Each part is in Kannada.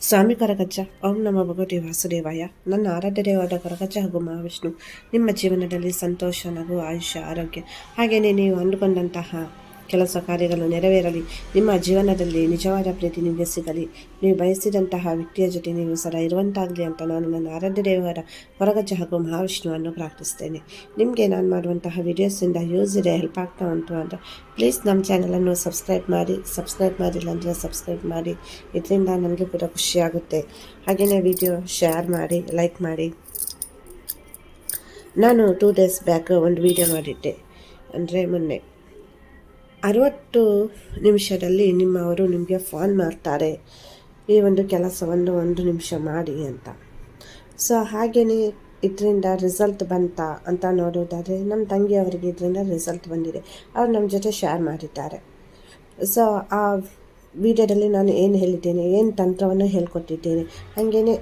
ಸ್ವಾಮಿ ಕರಗಜ್ಜ. ಓಂ ನಮ ಭಗವತಿ ವಾಸುದೇವಾಯ. ನನ್ನ ಆರಾಧ್ಯ ದೇವಾದ ಕರಗಜ್ಜ ಹಾಗೂ ಮಹಾವಿಷ್ಣು, ನಿಮ್ಮ ಜೀವನದಲ್ಲಿ ಸಂತೋಷ, ನಗು, ಆಯುಷ್ಯ, ಆರೋಗ್ಯ. ಹಾಗೆಯೇ ನೀವು ಅಂದುಕೊಂಡಂತಹ ಕೆಲಸ ಕಾರ್ಯಗಳು ನೆರವೇರಲಿ. ನಿಮ್ಮ ಜೀವನದಲ್ಲಿ ನಿಜವಾದ ಪ್ರೀತಿ ನಿಮಗೆ ಸಿಗಲಿ ನೀವು ಬಯಸಿದಂತಹ ವ್ಯಕ್ತಿಯ ಜೊತೆ ನೀವು ಸದಾ ಇರುವಂತಾಗಲಿ ಅಂತ ನಾನು ನನ್ನ ಆರಾಧ್ಯ ದೇವರ ಹೊರಗಜ್ಜ ಹಾಗೂ ಮಹಾವಿಷ್ಣುವನ್ನು ಪ್ರಾರ್ಥಿಸ್ತೇನೆ. ನಿಮಗೆ ನಾನು ಮಾಡುವಂತಹ ವಿಡಿಯೋಸಿಂದ ಯೂಸ್ ಇದೆ ಹೆಲ್ಪ್ ಆಗ್ತಾ ಉಂಟು ಅಂತ. ಪ್ಲೀಸ್ ನಮ್ಮ ಚಾನಲನ್ನು ಸಬ್ಸ್ಕ್ರೈಬ್ ಮಾಡಿ ಸಬ್ಸ್ಕ್ರೈಬ್ ಮಾಡಿಲ್ಲ ಅಂದರೆ ಸಬ್ಸ್ಕ್ರೈಬ್ ಮಾಡಿ. ಇದರಿಂದ ನನಗೆ ಕೂಡ ಖುಷಿಯಾಗುತ್ತೆ ಹಾಗೆಯೇ ವಿಡಿಯೋ ಶೇರ್ ಮಾಡಿ ಲೈಕ್ ಮಾಡಿ. ನಾನು ಟೂ ಡೇಸ್ ಬ್ಯಾಕ್ ಒಂದು ವಿಡಿಯೋ ಮಾಡಿದ್ದೆ. ಅಂದರೆ ಮೊನ್ನೆ. ಅರವತ್ತು ನಿಮಿಷದಲ್ಲಿ ನಿಮ್ಮವರು ನಿಮಗೆ ಫೋನ್ ಮಾಡ್ತಾರೆ. ಈ ಒಂದು ಕೆಲಸವನ್ನು ಒಂದು ನಿಮಿಷ ಮಾಡಿ ಅಂತ. ಸೊ ಹಾಗೆಯೇ ಇದರಿಂದ ರಿಸಲ್ಟ್ ಬಂತ ಅಂತ ನೋಡೋದಾದರೆ ನಮ್ಮ ತಂಗಿಯವರಿಗೆ ಇದರಿಂದ ರಿಸಲ್ಟ್ ಬಂದಿದೆ. ಅವ್ರು ನಮ್ಮ ಜೊತೆ ಶೇರ್ ಮಾಡಿದ್ದಾರೆ. ಸೊ ಆ ವಿಡಿಯೋದಲ್ಲಿ ನಾನು ಏನು ಹೇಳಿದ್ದೇನೆ, ಏನು ತಂತ್ರವನ್ನು ಹೇಳ್ಕೊಟ್ಟಿದ್ದೇನೆ ಹಾಗೆಯೇ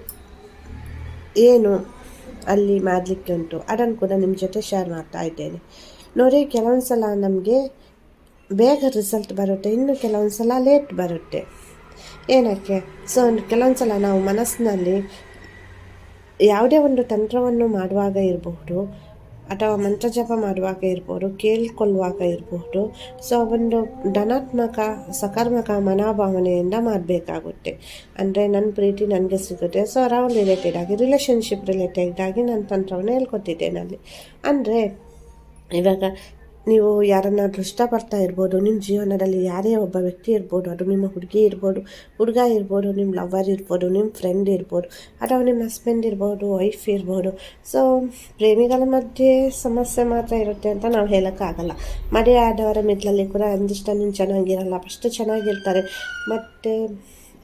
ಏನು ಅಲ್ಲಿ ಮಾಡಲಿಕ್ಕೆ ಉಂಟು, ಅದನ್ನು ಕೂಡ ನಿಮ್ಮ ಜೊತೆ ಶೇರ್ ಮಾಡ್ತಾ ಇದ್ದೇನೆ. ನೋಡಿ ಕೆಲವೊಂದು ಸಲ ನಮಗೆ ಬೇಗ ರಿಸಲ್ಟ್ ಬರುತ್ತೆ. ಇನ್ನು ಕೆಲವೊಂದು ಸಲ ಲೇಟ್ ಬರುತ್ತೆ. ಏನಕ್ಕೆ? ಸೊ ಕೆಲವೊಂದು ಸಲ ನಾವು ಮನಸ್ಸಿನಲ್ಲಿ ಯಾವುದೇ ಒಂದು ತಂತ್ರವನ್ನು ಮಾಡುವಾಗ ಇರಬಹುದು ಅಥವಾ ಮಂತ್ರಜಪ ಮಾಡುವಾಗ ಇರ್ಬೋದು, ಕೇಳಿಕೊಳ್ಳುವಾಗ ಇರಬಹುದು ಸೊ, ಒಂದು ಧನಾತ್ಮಕ, ಸಕಾರಾತ್ಮಕ ಮನೋಭಾವನೆಯಿಂದ ಮಾಡಬೇಕಾಗುತ್ತೆ. ಅಂದರೆ ನನ್ನ ಪ್ರೀತಿ ನನಗೆ ಸಿಗುತ್ತೆ. ಸೊ ಅರೌಂಡ್ ರಿಲೇಟೆಡ್ ಆಗಿ ರಿಲೇಷನ್ಶಿಪ್ ರಿಲೇಟೆಡ್ ಆಗಿ ನಾನು ತಂತ್ರವನ್ನು ಹೇಳ್ಕೊತಿದ್ದೇನೆ ಅಲ್ಲಿ ಅಂದರೆ ಇವಾಗ ನೀವು ಯಾರನ್ನಾದರೂ ಇಷ್ಟಪಡ್ತಾ ಇರ್ಬೋದು ನಿಮ್ಮ ಜೀವನದಲ್ಲಿ ಯಾರೇ ಒಬ್ಬ ವ್ಯಕ್ತಿ ಇರ್ಬೋದು, ಅದು ನಿಮ್ಮ ಹುಡುಗಿ ಇರ್ಬೋದು, ಹುಡುಗ ಇರ್ಬೋದು ನಿಮ್ಮ ಲವರ್ ಇರ್ಬೋದು ನಿಮ್ಮ ಫ್ರೆಂಡ್ ಇರ್ಬೋದು, ಅಥವಾ ನಿಮ್ಮ ಹಸ್ಬೆಂಡ್ ಇರ್ಬೋದು ವೈಫ್ ಇರ್ಬೋದು. ಸೊ ಪ್ರೇಮಿಗಳ ಮಧ್ಯೆ ಸಮಸ್ಯೆ ಮಾತ್ರ ಇರುತ್ತೆ ಅಂತ ನಾವು ಹೇಳೋಕ್ಕಾಗಲ್ಲ. ಮದುವೆ ಆದವರ ಮಿಡ್ಲಲ್ಲಿ ಕೂಡ ಒಂದಿಷ್ಟು ಚೆನ್ನಾಗಿರಲ್ಲ ಫಸ್ಟ್ ಚೆನ್ನಾಗಿರ್ತಾರೆ. ಮತ್ತು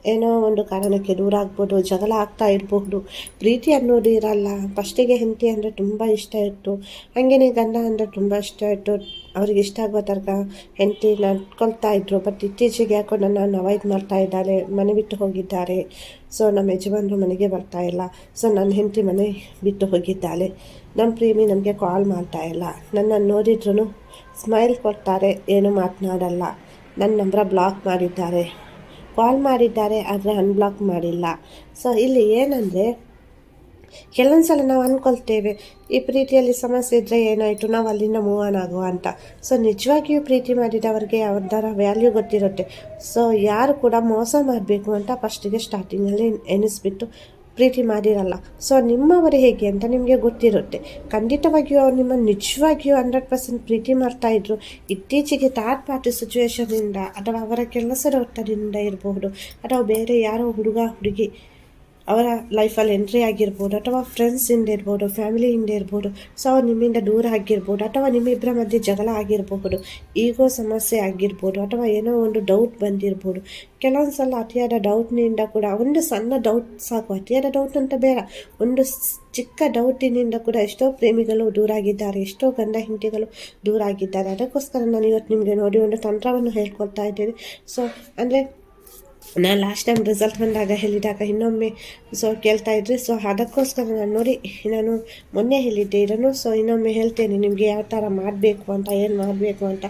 ಏನೋ ಒಂದು ಕಾರಣಕ್ಕೆ ದೂರ ಆಗ್ಬೋದು, ಜಗಳ ಆಗ್ತಾ ಇರಬಹುದು ಪ್ರೀತಿ ಅನ್ನೋದು ಇರಲ್ಲ. ಫಸ್ಟಿಗೆ ಹೆಂಡತಿ ಅಂದರೆ ತುಂಬ ಇಷ್ಟ ಇತ್ತು. ಹಾಗೆಯೇ ಗಂಡ ಅಂದರೆ ತುಂಬ ಇಷ್ಟ ಇತ್ತು. ಅವ್ರಿಗೆ ಇಷ್ಟ ಆಗೋ ತನಕ ಹೆಂಡತಿ ನಡ್ಕೊಳ್ತಾ ಇದ್ರು. ಬಟ್ ಇತ್ತೀಚೆಗೆ ಯಾಕೋ ನನ್ನ ಅವಾಯ್ಡ್ ಮಾಡ್ತಾ ಇದ್ದಾರೆ. ಮನೆ ಬಿಟ್ಟು ಹೋಗಿದ್ದಾರೆ. ಸೊ ನಮ್ಮ ಯಜಮಾನರು ಮನೆಗೆ ಬರ್ತಾ ಇಲ್ಲ. ಸೊ ನನ್ನ ಹೆಂಡತಿ ಮನೆ ಬಿಟ್ಟು ಹೋಗಿದ್ದಾಳೆ. ನಮ್ಮ ಪ್ರೇಮಿ ನಮಗೆ ಕಾಲ್ ಮಾಡ್ತಾ ಇಲ್ಲ. ನನ್ನನ್ನು ನೋಡಿದ್ರು ಸ್ಮೈಲ್ ಕೊಡ್ತಾರೆ. ಏನು ಮಾತನಾಡಲ್ಲ. ನನ್ನ ನಂಬರ ಬ್ಲಾಕ್ ಮಾಡಿದ್ದಾರೆ. ಕಾಲ್ ಮಾಡಿದ್ದಾರೆ, ಆದರೆ ಅನ್ಬ್ಲಾಕ್ ಮಾಡಿಲ್ಲ. ಸೊ ಇಲ್ಲಿ ಏನಂದರೆ, ಕೆಲವೊಂದು ಸಲ ನಾವು ಅಂದ್ಕೊಳ್ತೇವೆ ಈ ಪ್ರೀತಿಯಲ್ಲಿ ಸಮಸ್ಯೆ ಇದ್ದರೆ ಏನಾಯಿತು, ನಾವು ಅಲ್ಲಿಂದ ಮೂವ್ ಆನ್ ಆಗುವ ಅಂತ. ಸೊ ನಿಜವಾಗಿಯೂ ಪ್ರೀತಿ ಮಾಡಿದವರಿಗೆ ಅವ್ರದ್ದರ ವ್ಯಾಲ್ಯೂ ಗೊತ್ತಿರುತ್ತೆ. ಸೊ ಯಾರು ಕೂಡ ಮೋಸ ಮಾಡಬೇಕು ಅಂತ ಫಸ್ಟಿಗೆ ಸ್ಟಾರ್ಟಿಂಗಲ್ಲಿ ಎನಿಸ್ಬಿಟ್ಟು ಪ್ರೀತಿ ಮಾಡಿರಲ್ಲ. ಸೊ ನಿಮ್ಮವರು ಹೇಗೆ ಅಂತ ನಿಮಗೆ ಗೊತ್ತಿರುತ್ತೆ. ಖಂಡಿತವಾಗಿಯೂ ಅವ್ರು ನಿಮ್ಮನ್ನು ನಿಜವಾಗಿಯೂ ಹಂಡ್ರೆಡ್ ಪರ್ಸೆಂಟ್ ಪ್ರೀತಿ ಮಾಡ್ತಾಯಿದ್ರು ಇತ್ತೀಚೆಗೆ ಥರ್ಡ್ ಪಾರ್ಟಿ ಸಿಚುವೇಶನಿಂದ ಅಥವಾ ಅವರ ಕೆಲಸದ ಒತ್ತಡದಿಂದ ಇರಬಹುದು. ಅಥವಾ ಬೇರೆ ಯಾರೋ ಹುಡುಗ, ಹುಡುಗಿ ಅವರ ಲೈಫಲ್ಲಿ ಎಂಟ್ರಿ ಆಗಿರ್ಬೋದು ಅಥವಾ ಫ್ರೆಂಡ್ಸಿಂದ ಇರ್ಬೋದು ಫ್ಯಾಮಿಲಿಯಿಂದ ಇರ್ಬೋದು. ಸೊ ಅವ್ರು ನಿಮ್ಮಿಂದ ದೂರ ಆಗಿರ್ಬೋದು ಅಥವಾ ನಿಮ್ಮಿಬ್ಬರ ಮಧ್ಯೆ ಜಗಳ ಆಗಿರಬಹುದು ಈಗೋ ಸಮಸ್ಯೆ ಆಗಿರ್ಬೋದು ಅಥವಾ ಏನೋ ಒಂದು ಡೌಟ್ ಬಂದಿರ್ಬೋದು. ಕೆಲವೊಂದು ಸಲ ಅತಿಯಾದ ಡೌಟ್ನಿಂದ ಕೂಡ, ಒಂದು ಸಣ್ಣ ಡೌಟ್ ಸಾಕು, ಅತಿಯಾದ ಡೌಟ್ ಅಂತ ಬೇಡ, ಒಂದು ಚಿಕ್ಕ ಡೌಟಿನಿಂದ ಕೂಡ ಎಷ್ಟೋ ಪ್ರೇಮಿಗಳು ದೂರ ಆಗಿದ್ದಾರೆ, ಎಷ್ಟೋ ಗಂಡ ಹೆಂಡತಿಗಳು ದೂರ ಆಗಿದ್ದಾರೆ. ಅದಕ್ಕೋಸ್ಕರ ನಾನು ಇವತ್ತು ನಿಮಗೆ ನೋಡಿ ಒಂದು ತಂತ್ರವನ್ನು ಹೇಳ್ಕೊಳ್ತಾ ಇದ್ದೇನೆ. ಸೊ ಅಂದರೆ ನಾನು ಲಾಸ್ಟ್ ಟೈಮ್ ರಿಸಲ್ಟ್ ಬಂದಾಗ ಹೇಳಿದಾಗ ಇನ್ನೊಮ್ಮೆ ಸೊ ಕೇಳ್ತಾ ಇದ್ರಿ ಸೊ ಅದಕ್ಕೋಸ್ಕರ ನಾನು ನೋಡಿ, ನಾನು ಮೊನ್ನೆ ಹೇಳಿದ್ದೆ ಇದನ್ನು ಸೊ ಇನ್ನೊಮ್ಮೆ ಹೇಳ್ತೇನೆ ನಿಮಗೆ ಯಾವ ಥರ ಮಾಡಬೇಕು ಅಂತ, ಏನು ಮಾಡಬೇಕು ಅಂತ.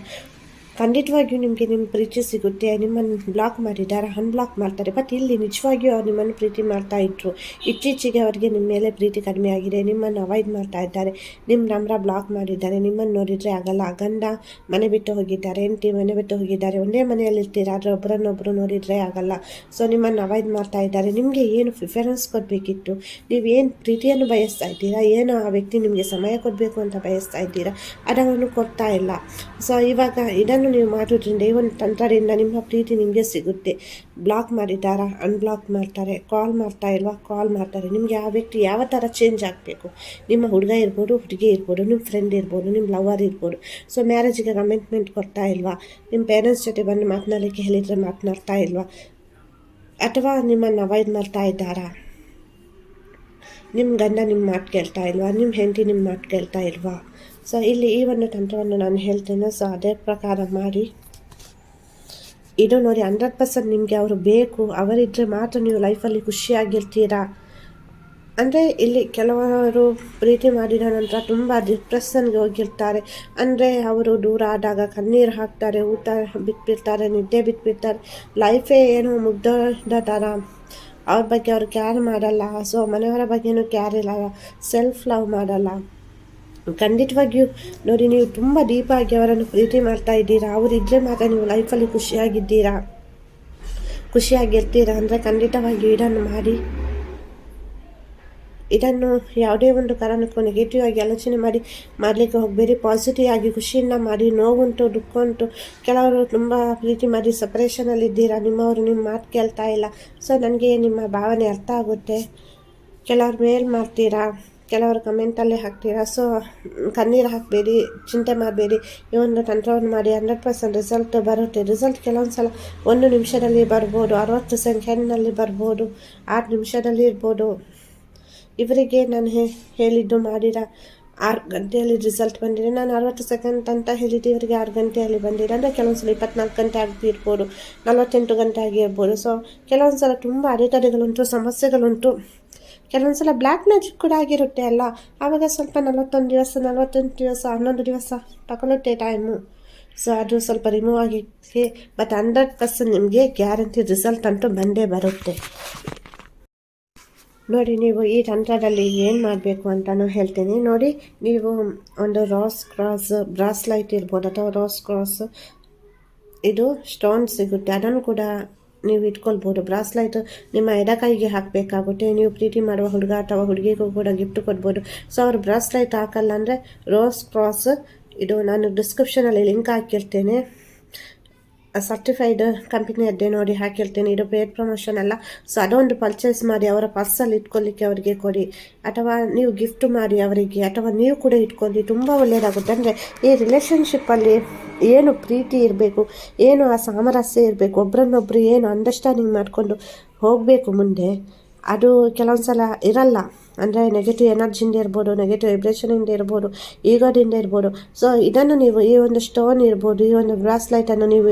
ಖಂಡಿತವಾಗಿಯೂ ನಿಮಗೆ ನಿಮ್ಮ ಪ್ರೀತಿ ಸಿಗುತ್ತೆ, ನಿಮ್ಮನ್ನು ಬ್ಲಾಕ್ ಮಾಡಿದ್ದಾರೆ ಅನ್ಬ್ಲಾಕ್ ಮಾಡ್ತಾರೆ ಬಟ್ ಇಲ್ಲಿ ನಿಜವಾಗಿಯೂ ಅವ್ರು ನಿಮ್ಮನ್ನು ಪ್ರೀತಿ ಮಾಡ್ತಾ ಇದ್ರು. ಇತ್ತೀಚೆಗೆ ಅವರಿಗೆ ನಿಮ್ಮ ಮೇಲೆ ಪ್ರೀತಿ ಕಡಿಮೆ ಆಗಿದೆ, ನಿಮ್ಮನ್ನು ಅವಾಯ್ಡ್ ಮಾಡ್ತಾ ಇದ್ದಾರೆ ನಿಮ್ಮ ನಂಬರ ಬ್ಲಾಕ್ ಮಾಡಿದ್ದಾರೆ, ನಿಮ್ಮನ್ನು ನೋಡಿದರೆ ಆಗಲ್ಲ. ಗಂಡ ಮನೆ ಬಿಟ್ಟು ಹೋಗಿದ್ದಾರೆ ಎಂಟಿ ಮನೆ ಬಿಟ್ಟು ಹೋಗಿದ್ದಾರೆ, ಒಂದೇ ಮನೆಯಲ್ಲಿ ಇರ್ತೀರಾ, ಆದರೆ ಒಬ್ಬರನ್ನೊಬ್ಬರು ನೋಡಿದರೆ ಆಗಲ್ಲ. ಸೊ ನಿಮ್ಮನ್ನು ಅವಾಯ್ಡ್ ಮಾಡ್ತಾ ಇದ್ದಾರೆ. ನಿಮಗೆ ಏನು ಪ್ರಿಫರೆನ್ಸ್ ಕೊಡಬೇಕಿತ್ತು? ನೀವು ಏನು ಪ್ರೀತಿಯನ್ನು ಬಯಸ್ತಾ ಇದ್ದೀರಾ? ಏನು ಆ ವ್ಯಕ್ತಿ ನಿಮಗೆ ಸಮಯ ಕೊಡಬೇಕು ಅಂತ ಬಯಸ್ತಾ ಇದ್ದೀರಾ? ಅದನ್ನು ಕೊಡ್ತಾ ಇಲ್ಲ. ಸೊ ಇವಾಗ ಇದನ್ನು ನೀವು ಮಾಡೋದ್ರಿಂದ ಈ ಒಂದು ತಂತ್ರದಿಂದ ನಿಮ್ಮ ಪ್ರೀತಿ ನಿಮಗೆ ಸಿಗುತ್ತೆ. ಬ್ಲಾಕ್ ಮಾಡಿದ್ದಾರಾ? ಅನ್ಬ್ಲಾಕ್ ಮಾಡ್ತಾರೆ. ಕಾಲ್ ಮಾಡ್ತಾ ಇಲ್ವಾ? ಕಾಲ್ ಮಾಡ್ತಾರೆ. ನಿಮಗೆ ಆ ವ್ಯಕ್ತಿ ಯಾವ ಥರ ಚೇಂಜ್ ಆಗಬೇಕು? ನಿಮ್ಮ ಹುಡುಗ ಇರ್ಬೋದು, ಹುಡುಗಿ ಇರ್ಬೋದು, ನಿಮ್ಮ ಫ್ರೆಂಡ್ ಇರ್ಬೋದು, ನಿಮ್ಮ ಲವರ್ ಇರ್ಬೋದು. ಸೊ ಮ್ಯಾರೇಜಿಗೆ ಕಮಿಟ್ಮೆಂಟ್ ಕೊಡ್ತಾ ಇಲ್ವಾ? ನಿಮ್ಮ ಪೇರೆಂಟ್ಸ್ ಜೊತೆ ಬಂದು ಮಾತನಾಡಲಿಕ್ಕೆ ಹೇಳಿದರೆ ಮಾತನಾಡ್ತಾ ಇಲ್ವಾ? ಅಥವಾ ನಿಮ್ಮನ್ನು ಅವಾಯ್ಡ್ ಮಾಡ್ತಾ ಇದ್ದಾರಾ? ನಿಮ್ಮ ಗಂಡ ನಿಮ್ಮ ಮಾತು ಕೇಳ್ತಾ ಇಲ್ವಾ? ನಿಮ್ಮ ಹೆಂಡತಿ ನಿಮ್ಮ ಮಾತು ಕೇಳ್ತಾ ಇಲ್ವಾ? ಸೊ ಇಲ್ಲಿ ಈ ಒಂದು ತಂತ್ರವನ್ನು ನಾನು ಹೇಳ್ತೇನೆ. ಸೊ ಅದೇ ಪ್ರಕಾರ ಮಾಡಿ. ಇದು ನೋಡಿ ಹಂಡ್ರೆಡ್ ಪರ್ಸೆಂಟ್ ನಿಮಗೆ ಅವರು ಬೇಕು. ಅವರಿದ್ದರೆ ಮಾತ್ರ ನೀವು ಲೈಫಲ್ಲಿ ಖುಷಿಯಾಗಿರ್ತೀರಾ. ಅಂದರೆ, ಇಲ್ಲಿ ಕೆಲವರು ಪ್ರೀತಿ ಮಾಡಿದ ನಂತರ ತುಂಬ ಡಿಪ್ರೆಷನ್ಗೆ ಹೋಗಿರ್ತಾರೆ. ಅಂದರೆ, ಅವರು ದೂರ ಆದಾಗ ಕಣ್ಣೀರು ಹಾಕ್ತಾರೆ, ಊಟ ಬಿಟ್ಬಿಡ್ತಾರೆ, ನಿದ್ದೆ ಬಿಟ್ಬಿಡ್ತಾರೆ. ಲೈಫೇ ಏನೋ ಮುಗ್ದ ಥರ ಅವ್ರ ಬಗ್ಗೆ ಅವರು ಕ್ಯಾರ್ ಮಾಡಲ್ಲ. ಸೊ ಮನೆಯವರ ಬಗ್ಗೆನೂ ಕ್ಯಾರ್ ಇಲ್ಲ. ಸೆಲ್ಫ್ ಲವ್ ಮಾಡಲ್ಲ. ಖಂಡಿತವಾಗಿಯೂ ನೋಡಿ, ನೀವು ತುಂಬ ಡೀಪಾಗಿ ಅವರನ್ನು ಪ್ರೀತಿ ಮಾಡ್ತಾ ಇದ್ದೀರಾ. ಅವರಿದ್ದರೆ ಮಾತ್ರ ನೀವು ಲೈಫಲ್ಲಿ ಖುಷಿಯಾಗಿದ್ದೀರಾ. ಖುಷಿಯಾಗಿರ್ತೀರಾ ಅಂದರೆ ಖಂಡಿತವಾಗಿಯೂ ಇದನ್ನು ಮಾಡಿ. ಇದನ್ನು ಯಾವುದೇ ಒಂದು ಕಾರಣಕ್ಕೂ ನೆಗೆಟಿವ್ ಆಗಿ ಆಲೋಚನೆ ಮಾಡಿ, ಮಾಡಲಿಕ್ಕೆ ಹೋಗಬೇಡಿ. ಪಾಸಿಟಿವ್ ಆಗಿ ಖುಷಿಯಿಂದ ಮಾಡಿ, ನೋವುಂಟು ದುಃಖ ಉಂಟು ಕೆಲವರು ತುಂಬ ಪ್ರೀತಿ ಮಾಡಿ ಸಪ್ರೇಷನಲ್ಲಿದ್ದೀರಾ ನಿಮ್ಮವರು ನಿಮ್ಮ ಮಾತು ಕೇಳ್ತಾ ಇಲ್ಲ. ಸೊ ನನಗೆ ನಿಮ್ಮ ಭಾವನೆ ಅರ್ಥ ಆಗುತ್ತೆ. ಕೆಲವ್ರು ಮೇಲ್ ಮಾಡ್ತೀರಾ? ಕೆಲವರು ಕಮೆಂಟಲ್ಲಿ ಹಾಕ್ತೀರಾ? ಸೊ ಕಣ್ಣೀರು ಹಾಕಬೇಡಿ, ಚಿಂತೆ ಮಾಡಬೇಡಿ. ಈ ಒಂದು ತಂತ್ರವನ್ನು ಮಾಡಿ ಹಂಡ್ರೆಡ್ ಪರ್ಸೆಂಟ್ ರಿಸಲ್ಟ್ ಬರುತ್ತೆ. ರಿಸಲ್ಟ್ ಕೆಲವೊಂದು ಸಲ ಒಂದು ನಿಮಿಷದಲ್ಲಿ ಬರ್ಬೋದು, ಅರವತ್ತು ಸೆಕೆಂಡ್ನಲ್ಲಿ ಬರ್ಬೋದು, ಆರು ನಿಮಿಷದಲ್ಲಿ ಇರ್ಬೋದು. ಇವರಿಗೆ ನಾನು ಹೇಳಿದ್ದು ಮಾಡಿರ ಆರು ಗಂಟೆಯಲ್ಲಿ ರಿಸಲ್ಟ್ ಬಂದಿದೆ. ನಾನು ಅರವತ್ತು ಸೆಕೆಂಡ್ ಅಂತ ಹೇಳಿದ್ದು ಇವರಿಗೆ ಆರು ಗಂಟೆಯಲ್ಲಿ ಬಂದಿದೆ. ಅಂದರೆ ಕೆಲವೊಂದು ಸಲ ಇಪ್ಪತ್ನಾಲ್ಕು ಗಂಟೆ ಆಗ್ತಿರ್ಬೋದು ನಲವತ್ತೆಂಟು ಗಂಟೆ ಆಗಿರ್ಬೋದು ಸೊ ಕೆಲವೊಂದು ಸಲ ತುಂಬ ಅಡೆತಡೆಗಳುಂಟು, ಸಮಸ್ಯೆಗಳುಂಟು. ಕೆಲವೊಂದು ಸಲ ಬ್ಲ್ಯಾಕ್ ಮ್ಯಾಜಿಕ್ ಕೂಡ ಆಗಿರುತ್ತೆ ಅಲ್ಲ? ಆವಾಗ ಸ್ವಲ್ಪ ನಲವತ್ತೊಂದು ದಿವಸ ನಲವತ್ತೊಂದು ದಿವಸ, ಹನ್ನೊಂದು ದಿವಸ ತಗೊಳುತ್ತೆ ಟೈಮು ಸೊ ಅದು ಸ್ವಲ್ಪ ರಿಮೂವ್ ಆಗಿ ಬಟ್ ಹಂಡ್ರೆಡ್ ಪರ್ಸೆಂಟ್ ನಿಮಗೆ ಗ್ಯಾರಂಟಿ ರಿಸಲ್ಟ್ ಅಂತೂ ಬಂದೇ ಬರುತ್ತೆ. ನೋಡಿ, ನೀವು ಈ ತಂತ್ರದಲ್ಲಿ ಏನು ಮಾಡಬೇಕು ಅಂತಲೂ ಹೇಳ್ತೀನಿ. ನೋಡಿ, ನೀವು ಒಂದು ರಾಸ್ ಕ್ರಾಸ್ ಬ್ರಾಸ್ಲೈಟ್ ಇರ್ಬೋದು, ಅಥವಾ ರಾಸ್ ಕ್ರಾಸ್ ಇದು ಸ್ಟೋನ್ ಸಿಗುತ್ತೆ. ಅದನ್ನು ಕೂಡ ನೀವು ಇಟ್ಕೊಳ್ಬೋದು. ಬ್ರಾಸ್ಲೈಟ್ ನಿಮ್ಮ ಎಡಕೈಗೆ ಹಾಕಬೇಕಾಗುತ್ತೆ. ನೀವು ಪ್ರೀತಿ ಮಾಡುವ ಹುಡುಗ ಅಥವಾ ಹುಡುಗಿಗೂ ಕೂಡ ಗಿಫ್ಟ್ ಕೊಡ್ಬೋದು. ಸೊ ಅವರು ಬ್ರಾಸ್ಲೈಟ್ ಹಾಕಲ್ಲ ಅಂದರೆ ರೋಸ್ ಕ್ರಾಸ್ ಇದು ನಾನು ಡಿಸ್ಕ್ರಿಪ್ಷನಲ್ಲಿ ಲಿಂಕ್ ಹಾಕಿರ್ತೇನೆ ಸರ್ಟಿಫೈಡ್ ಕಂಪನಿಯದ್ದೇ ನೋಡಿ ಹಾಕಿರ್ತೀನಿ. ಇದು ಪೇಡ್ ಪ್ರಮೋಷನ್ ಅಲ್ಲ. ಸೊ ಅದೊಂದು ಪರ್ಚೇಸ್ ಮಾಡಿ ಅವರ ಪರ್ಸಲ್ಲಿ ಇಟ್ಕೊಳ್ಳಿಕ್ಕೆ ಅವರಿಗೆ ಕೊಡಿ. ಅಥವಾ ನೀವು ಗಿಫ್ಟ್ ಮಾಡಿ ಅವರಿಗೆ, ಅಥವಾ ನೀವು ಕೂಡ ಇಟ್ಕೊಳ್ಳಿ. ತುಂಬ ಒಳ್ಳೆಯದಾಗುತ್ತೆ ಅಂದರೆ ಈ ರಿಲೇಷನ್ಶಿಪ್ಪಲ್ಲಿ ಏನು ಪ್ರೀತಿ ಇರಬೇಕು, ಏನು ಆ ಸಾಮರಸ್ಯ ಇರಬೇಕು, ಒಬ್ರನ್ನೊಬ್ರು ಏನು ಅಂಡರ್ಸ್ಟ್ಯಾಂಡಿಂಗ್ ಮಾಡಿಕೊಂಡು ಹೋಗಬೇಕು ಮುಂದೆ, ಅದು ಕೆಲವೊಂದು ಸಲ ಇರಲ್ಲ. ಅಂದರೆ ನೆಗೆಟಿವ್ ಎನರ್ಜಿಯಿಂದ ಇರ್ಬೋದು ನೆಗೆಟಿವ್ ವೈಬ್ರೇಷನಿಂದ ಇರ್ಬೋದು ಈಗೋದಿಂದ ಇರ್ಬೋದು. ಸೊ ಇದನ್ನು ನೀವು ಈ ಒಂದು ಸ್ಟೋನ್ ಇರ್ಬೋದು, ಈ ಒಂದು ಬ್ರಾಸ್ಲೈಟನ್ನು ನೀವು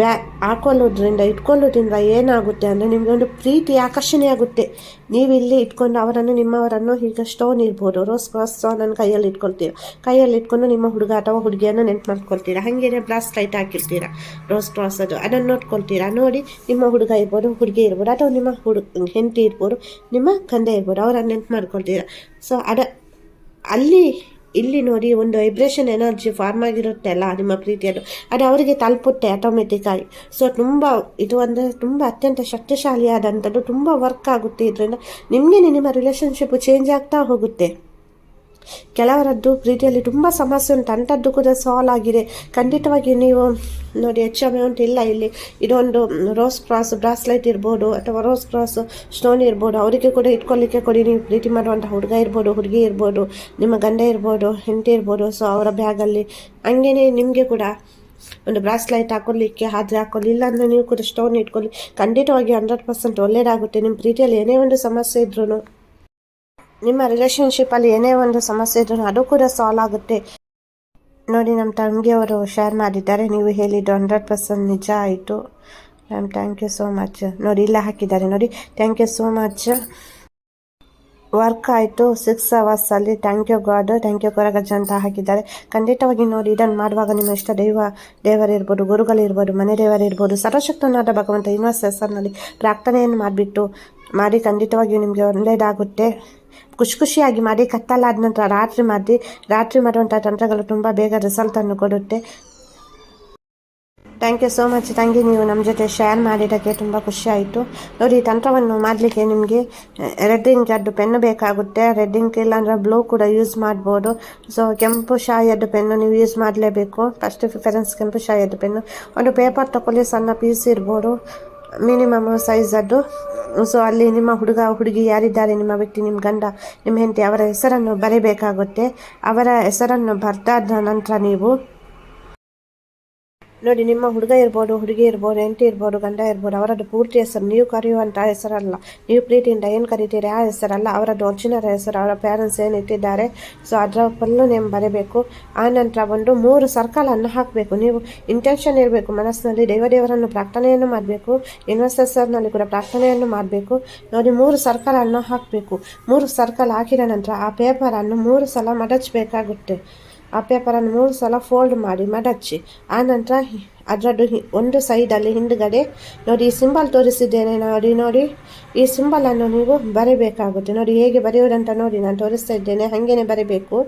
ವ್ಯಾ, ಹಾಕೊಳ್ಳೋದ್ರಿಂದ, ಇಟ್ಕೊಳ್ಳೋದ್ರಿಂದ ಏನಾಗುತ್ತೆ ಅಂದರೆ ನಿಮಗೆ ಒಂದು ಪ್ರೀತಿ ಆಕರ್ಷಣೆ ಆಗುತ್ತೆ. ನೀವು ಇಲ್ಲಿ ಇಟ್ಕೊಂಡು ಅವರನ್ನು, ನಿಮ್ಮವರನ್ನು ಈಗ ಸ್ಟೋನ್ ಇರ್ಬೋದು. ರೋಸ್ ಕ್ರಾಸ್ ಸ್ಟೋನನ್ನು ಕೈಯಲ್ಲಿ ಇಟ್ಕೊಳ್ತೀರ. ಕೈಯಲ್ಲಿ ಇಟ್ಕೊಂಡು ನಿಮ್ಮ ಹುಡುಗ ಅಥವಾ ಹುಡುಗಿಯನ್ನು ನೆನ್ಪು ಮಾಡ್ಕೊಳ್ತೀರಾ ಹಾಗೇನೆ ಬ್ರಾಸ್ಲೈಟ್ ಹಾಕಿರ್ತೀರಾ. ರೋಸ್ ಕ್ರಾಸ್ ಅದು. ಅದನ್ನು ನೋಡ್ಕೊಳ್ತೀರಾ. ನೋಡಿ, ನಿಮ್ಮ ಹುಡುಗ ಇರ್ಬೋದು, ಹುಡುಗಿ ಇರ್ಬೋದು, ಅಥವಾ ನಿಮ್ಮ ಹುಡುಗ ಹೆಂಡತಿ ಇರ್ಬೋದು, ನಿಮ್ಮ ಕಂದೆ ಇರ್ಬೋದು, ಅವರನ್ನು ನೆನ್ಪು ಮಾಡ್ಕೊಳ್ತೀರಾ ಸೊ ಅದ, ಅಲ್ಲಿ, ಇಲ್ಲಿ ನೋಡಿ ಒಂದು ವೈಬ್ರೇಷನ್ ಎನರ್ಜಿ ಫಾರ್ಮ್ ಆಗಿರುತ್ತೆ ಅಲ್ಲ ನಿಮ್ಮ ಪ್ರೀತಿಯದು ಅದು ಅವರಿಗೆ ತಲುಪುತ್ತೆ ಆಟೋಮೆಟಿಕ್ಕಾಗಿ ಸೊ ತುಂಬ ಇದು ಅಂದರೆ ತುಂಬ ಅತ್ಯಂತ ಶಕ್ತಿಶಾಲಿಯಾದಂಥದ್ದು ತುಂಬ ವರ್ಕ್ ಆಗುತ್ತೆ. ಇದರಿಂದ ನಿಮಗೆ ನಿಮ್ಮ ರಿಲೇಷನ್ಶಿಪ್ ಚೇಂಜ್ ಆಗ್ತಾ ಹೋಗುತ್ತೆ. ಕೆಲವರದ್ದು ಪ್ರೀತಿಯಲ್ಲಿ ತುಂಬ ಸಮಸ್ಯೆ ಉಂಟು. ಅಂಥದ್ದು ಕೂಡ ಸಾಲ್ವ್ ಆಗಿದೆ. ಖಂಡಿತವಾಗಿ ನೀವು ನೋಡಿ, ಹೆಚ್ಚು ಅಮೌಂಟ್ ಇಲ್ಲ, ಇಲ್ಲಿ ಇದೊಂದು ರೋಸ್ ಕ್ರಾಸ್ ಬ್ರಾಸ್ಲೈಟ್ ಇರ್ಬೋದು, ಅಥವಾ ರೋಸ್ ಕ್ರಾಸ್ ಸ್ಟೋನ್ ಇರ್ಬೋದು. ಅವರಿಗೆ ಕೂಡ ಇಟ್ಕೊಳ್ಳಿಕ್ಕೆ ಕೊಡಿ. ನೀವು ಪ್ರೀತಿ ಮಾಡುವಂಥ ಹುಡುಗ ಇರ್ಬೋದು, ಹುಡುಗಿ ಇರ್ಬೋದು, ನಿಮ್ಮ ಗಂಡ ಇರ್ಬೋದು, ಹೆಂಡತಿ ಇರ್ಬೋದು. ಸೊ ಅವರ ಬ್ಯಾಗಲ್ಲಿ ಹಂಗೇನೆ ನಿಮಗೆ ಕೂಡ ಒಂದು ಬ್ರಾಸ್ಲೈಟ್ ಹಾಕೊಳ್ಳಿಕ್ಕೆ ಹಾದ್ರೆ ಹಾಕೊಳ್ಳಿ ಇಲ್ಲಾಂದರೆ ನೀವು ಕೂಡ ಸ್ಟೋನ್ ಇಟ್ಕೊಳ್ಳಿ ಖಂಡಿತವಾಗಿ ಹಂಡ್ರೆಡ್ ಪರ್ಸೆಂಟ್ ಒಳ್ಳೆಯದಾಗುತ್ತೆ ನಿಮ್ಮ ಪ್ರೀತಿಯಲ್ಲಿ ಏನೇ ಒಂದು ಸಮಸ್ಯೆ ಇದ್ರೂ ನಿಮ್ಮ ರಿಲೇಷನ್ಶಿಪ್ಪಲ್ಲಿ ಏನೇ ಒಂದು ಸಮಸ್ಯೆ ಇದ್ರೂ ಅದು ಕೂಡ ಸಾಲ್ವ್ ಆಗುತ್ತೆ. ನೋಡಿ ನಮ್ಮ ತಂಗಿ ಅವರು ಶೇರ್ ಮಾಡಿದ್ದಾರೆ. ನೀವು ಹೇಳಿದ್ದು ಹಂಡ್ರೆಡ್ ಪರ್ಸೆಂಟ್ ನಿಜ ಆಯಿತು. Ma'am thank you so much ನೋಡಿ, ಇಲ್ಲ ಹಾಕಿದ್ದಾರೆ. ನೋಡಿ thank you so much work ಆಯಿತು. Six ಅವರ್ಸಲ್ಲಿ thank you God thank you Koragajja ಅಂತ ಹಾಕಿದ್ದಾರೆ. ಖಂಡಿತವಾಗಿ ನೋಡಿ ಇದನ್ನು ಮಾಡುವಾಗ ನಿಮ್ಮ ಇಷ್ಟ ದೈವ ದೇವರಿರ್ಬೋದು ಗುರುಗಳಿರ್ಬೋದು ಮನೆ ದೇವರಿರ್ಬೋದು ಸರ್ವಶಕ್ತನಾದ ಭಗವಂತ ಯೂನಿವರ್ಸ್ ಹೆಸರಿನಲ್ಲಿ ಪ್ರಾರ್ಥನೆಯನ್ನು ಮಾಡಿಬಿಟ್ಟು, ಮಾಡಿ ಖಂಡಿತವಾಗಿಯೂ ನಿಮಗೆ ಒಳ್ಳೆಯದಾಗುತ್ತೆ. ಖುಷಿ ಖುಷಿಯಾಗಿ ಮಾಡಿ, ಕತ್ತಲಾದ ನಂತರ ರಾತ್ರಿ ಮಾಡಿ, ರಾತ್ರಿ ಮಾಡುವಂಥ ತಂತ್ರಗಳು ತುಂಬ ಬೇಗ ರಿಸಲ್ಟನ್ನು ಕೊಡುತ್ತೆ. ಥ್ಯಾಂಕ್ ಯು ಸೋ ಮಚ್ ತಂಗಿ, ನೀವು ನಮ್ಮ ಜೊತೆ ಶೇರ್ ಮಾಡಿದ್ದಕ್ಕೆ ತುಂಬ ಖುಷಿ ಆಯಿತು ನೋಡಿ, ತಂತ್ರವನ್ನು ಮಾಡಲಿಕ್ಕೆ ನಿಮಗೆ ರೆಡ್ಡಿಂಗ್ ಅದು ಪೆನ್ನು ಬೇಕಾಗುತ್ತೆ. ರೆಡ್ಡಿಂಗ್ ಇಲ್ಲಾಂದರೆ ಬ್ಲೂ ಕೂಡ ಯೂಸ್ ಮಾಡ್ಬೋದು. ಸೊ ಕೆಂಪು ಶಾಯದ್ದು ಪೆನ್ನು ನೀವು ಯೂಸ್ ಮಾಡಲೇಬೇಕು. ಫಸ್ಟ್ ಪ್ರಿಫರೆನ್ಸ್ ಕೆಂಪು ಶಾಯದ್ದು ಪೆನ್ನು ಒಂದು ಪೇಪರ್ ತಗೊಳ್ಳಿ ಸಣ್ಣ ಪೀಸ್ ಇರ್ಬೋದು. ಮಿನಿಮಮ್ ಸೈಜದ್ದು ಸೊ ಅಲ್ಲಿ ನಿಮ್ಮ ಹುಡುಗ, ಹುಡುಗಿ ಯಾರಿದ್ದಾರೆ? ನಿಮ್ಮ ವ್ಯಕ್ತಿ, ನಿಮ್ಮ ಗಂಡ, ನಿಮ್ಮ ಹೆಂಡತಿ, ಅವರ ಹೆಸರನ್ನು ಬರೀಬೇಕಾಗುತ್ತೆ. ಅವರ ಹೆಸರನ್ನು ಬರೆದಾದ ನಂತರ ನೀವು ನೋಡಿ, ನಿಮ್ಮ ಹುಡುಗ ಇರ್ಬೋದು, ಹುಡುಗಿ ಇರ್ಬೋದು, ಹೆಂಡತಿ ಇರ್ಬೋದು, ಗಂಡ ಇರ್ಬೋದು, ಅವರದ್ದು ಪೂರ್ತಿ ಹೆಸರು, ನೀವು ಕರೆಯುವಂಥ ಹೆಸರಲ್ಲ. ನೀವು ಪ್ರೀತಿಯಿಂದ ಏನು ಕರಿತೀರಿ ಆ ಹೆಸರಲ್ಲ, ಅವರದ್ದು ಒರಿಜಿನಲ್ ಹೆಸರು, ಅವರ ಪೇರೆಂಟ್ಸ್ ಏನು ಇಟ್ಟಿದ್ದಾರೆ. ಸೊ ಅದರ ಫುಲ್ಲು ನೇಮ್ ಬರೀಬೇಕು. ಆ ನಂತರ ಒಂದು ಮೂರು ಸರ್ಕಲನ್ನು ಹಾಕಬೇಕು. ನೀವು ಇಂಟೆನ್ಷನ್ ಇರಬೇಕು, ಮನಸ್ಸಿನಲ್ಲಿ ದೇವದೇವರನ್ನು ಪ್ರಾರ್ಥನೆಯನ್ನು ಮಾಡಬೇಕು ಇನ್ವೆಸ್ಟರ್ಸ್ನಲ್ಲಿ ಕೂಡ ಪ್ರಾರ್ಥನೆಯನ್ನು ಮಾಡಬೇಕು. ನೋಡಿ, ಮೂರು ಸರ್ಕಲನ್ನು ಹಾಕಬೇಕು. ಮೂರು ಸರ್ಕಲ್ ಹಾಕಿದ ನಂತರ ಆ ಪೇಪರನ್ನು ಮೂರು ಸಲ ಮಡಚಬೇಕಾಗುತ್ತೆ. ಆ ಪೇಪರನ್ನು ಮೂರು ಸಲ ಫೋಲ್ಡ್ ಮಾಡಿ ಮಡಚಿ, ಆನಂತರ ಅದರದ್ದು ಒಂದು ಸೈಡಲ್ಲಿ ಹಿಂದುಗಡೆ ನೋಡಿ ಈ ಸಿಂಬಲ್ ತೋರಿಸಿದ್ದೇನೆ ನೋಡಿ ನೋಡಿ. ಈ ಸಿಂಬಲನ್ನು ನೀವು ಬರೀಬೇಕಾಗುತ್ತೆ. ನೋಡಿ ಹೇಗೆ ಬರೆಯುವುದಂತ ನೋಡಿ ನಾನು ತೋರಿಸ್ತಾ ಇದ್ದೇನೆ, ಹಾಗೇನೆ ಬರೀಬೇಕು.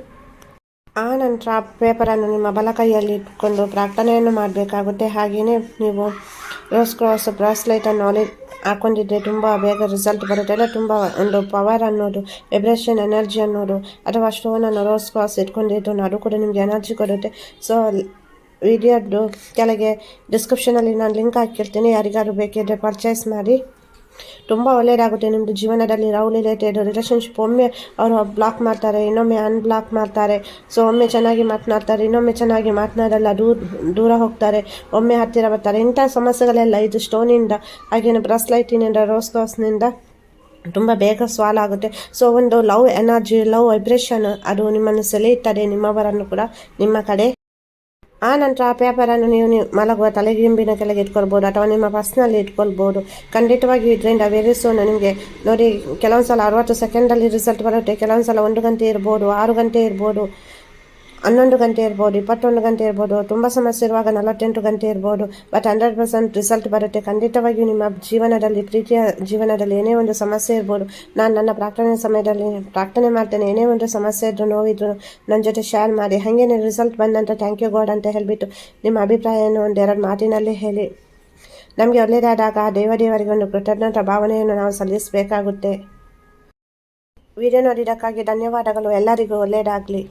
ಆ ನಂತರ ಪೇಪರನ್ನು ನಿಮ್ಮ ಬಲಕೈಯಲ್ಲಿ ಇಟ್ಕೊಂಡು ಪ್ರಾರ್ಥನೆಯನ್ನು ಮಾಡಬೇಕಾಗುತ್ತೆ. ಹಾಗೆಯೇ ನೀವು ರೋಸ್ ಕ್ರಾಸ್ ಬ್ರಾಸ್ಲೈಟನ್ನು ಹಾಕೊಂಡಿದ್ರೆ ತುಂಬ ಬೇಗ ರಿಸಲ್ಟ್ ಬರುತ್ತೆ. ಎಲ್ಲ ತುಂಬ ಒಂದು ಪವರ್ ಅನ್ನೋದು ವೈಬ್ರೇಷನ್ ಎನರ್ಜಿ ಅನ್ನೋದು, ಅಥವಾ ಸ್ಟೋನನ್ನು ರೋಸ್ ಕ್ರಾಸ್ ಇಟ್ಕೊಂಡಿದ್ದು ಅದು ಕೂಡ ನಿಮಗೆ ಎನರ್ಜಿ ಕೊಡುತ್ತೆ. ಸೊ ವಿಡಿಯೋದು ಕೆಳಗೆ ಡಿಸ್ಕ್ರಿಪ್ಷನಲ್ಲಿ ನಾನು ಲಿಂಕ್ ಹಾಕಿರ್ತೀನಿ. ಯಾರಿಗಾದ್ರು ಬೇಕಿದ್ದರೆ ಪರ್ಚೇಸ್ ಮಾಡಿ. ತುಂಬ ಒಳ್ಳೆಯದಾಗುತ್ತೆ ನಿಮ್ಮದು ಜೀವನದಲ್ಲಿ ಲವ್ ರಿಲೇಟೆಡ್ ರಿಲೇಷನ್ಶಿಪ್ ಒಮ್ಮೆ ಅವರು ಬ್ಲಾಕ್ ಮಾಡ್ತಾರೆ, ಇನ್ನೊಮ್ಮೆ ಅನ್ಬ್ಲಾಕ್ ಮಾಡ್ತಾರೆ. ಸೊ ಒಮ್ಮೆ ಚೆನ್ನಾಗಿ ಮಾತನಾಡ್ತಾರೆ, ಇನ್ನೊಮ್ಮೆ ಚೆನ್ನಾಗಿ ಮಾತನಾಡಲ್ಲ, ದೂರ ದೂರ ಹೋಗ್ತಾರೆ, ಒಮ್ಮೆ ಹತ್ತಿರ ಬರ್ತಾರೆ. ಇಂಥ ಸಮಸ್ಯೆಗಳೆಲ್ಲ ಇದು ಸ್ಟೋನಿಂದ ಹಾಗೇನು ಬ್ರಸ್ ಲೈಟಿನಿಂದ ರೋಸ್ ಕ್ರಾಸ್ನಿಂದ ತುಂಬ ಬೇಗ ಸಾಲ್ವ್ ಆಗುತ್ತೆ. ಸೊ ಒಂದು ಲವ್ ಎನರ್ಜಿ ಲವ್ ವೈಬ್ರೇಷನ್ ಅದು ನಿಮ್ಮನ್ನು ಸೆಳೆಯುತ್ತದೆ, ನಿಮ್ಮವರನ್ನು ಕೂಡ ನಿಮ್ಮ ಕಡೆ ಆ ನಂತರ ಆ ಪೇಪರನ್ನು ನೀವು ನೀವು ಮಲಗುವ ತಲೆಗಿಂಬಿನ ಕೆಳಗೆ ಇಟ್ಕೊಳ್ಬೋದು ಅಥವಾ ನಿಮ್ಮ ಪರ್ಸ್ನಲ್ಲಿ ಇಟ್ಕೊಳ್ಬೋದು. ಖಂಡಿತವಾಗಿಯೂ ಇದರಿಂದ ವೆರಿ ಸೋನ್ ನಿಮಗೆ ನೋಡಿ ಕೆಲವೊಂದು ಸಲ ಅರವತ್ತು ಸೆಕೆಂಡಲ್ಲಿ ರಿಸಲ್ಟ್ ಬರುತ್ತೆ ಕೆಲವೊಂದು ಸಲ ಒಂದು ಗಂಟೆ ಇರ್ಬೋದು, ಆರು ಗಂಟೆ ಇರ್ಬೋದು. ಹನ್ನೊಂದು ಗಂಟೆ ಇರ್ಬೋದು, ಇಪ್ಪತ್ತೊಂದು ಗಂಟೆ ಇರ್ಬೋದು, ತುಂಬ ಸಮಸ್ಯೆ ಇರುವಾಗ ನಲವತ್ತೆಂಟು ಗಂಟೆ ಇರ್ಬೋದು ಬಟ್ ಹಂಡ್ರೆಡ್ ಪರ್ಸೆಂಟ್ ರಿಸಲ್ಟ್ ಬರುತ್ತೆ. ಖಂಡಿತವಾಗಿಯೂ ನಿಮ್ಮ ಜೀವನದಲ್ಲಿ, ಪ್ರೀತಿಯ ಜೀವನದಲ್ಲಿ ಏನೇ ಒಂದು ಸಮಸ್ಯೆ ಇರ್ಬೋದು, ನಾನು ನನ್ನ ಪ್ರಾರ್ಥನೆ ಸಮಯದಲ್ಲಿ ಪ್ರಾರ್ಥನೆ ಮಾಡ್ತೇನೆ, ಏನೇ ಒಂದು ಸಮಸ್ಯೆ ಇದ್ದರೂ ನೋವಿದ್ರು ನನ್ನ ಜೊತೆ ಶೇರ್ ಮಾಡಿ. ಹಾಗೇನೆ ರಿಸಲ್ಟ್ ಬಂದಂತ ಥ್ಯಾಂಕ್ ಯು ಗಾಡ್ ಅಂತ ಹೇಳಿಬಿಟ್ಟು ನಿಮ್ಮ ಅಭಿಪ್ರಾಯವನ್ನು ಒಂದೆರಡು ಮಾತಿನಲ್ಲಿ ಹೇಳಿ. ನಮಗೆ ಒಳ್ಳೆಯದಾದಾಗ ಆ ದೇವದೇವರಿಗೆ ಒಂದು ಕೃತಜ್ಞತಾ ಭಾವನೆಯನ್ನು ನಾವು ಸಲ್ಲಿಸಬೇಕಾಗುತ್ತೆ. ವಿಡಿಯೋ ನೋಡಿದ್ದಕ್ಕಾಗಿ ಧನ್ಯವಾದಗಳು. ಎಲ್ಲರಿಗೂ ಒಳ್ಳೆಯದಾಗಲಿ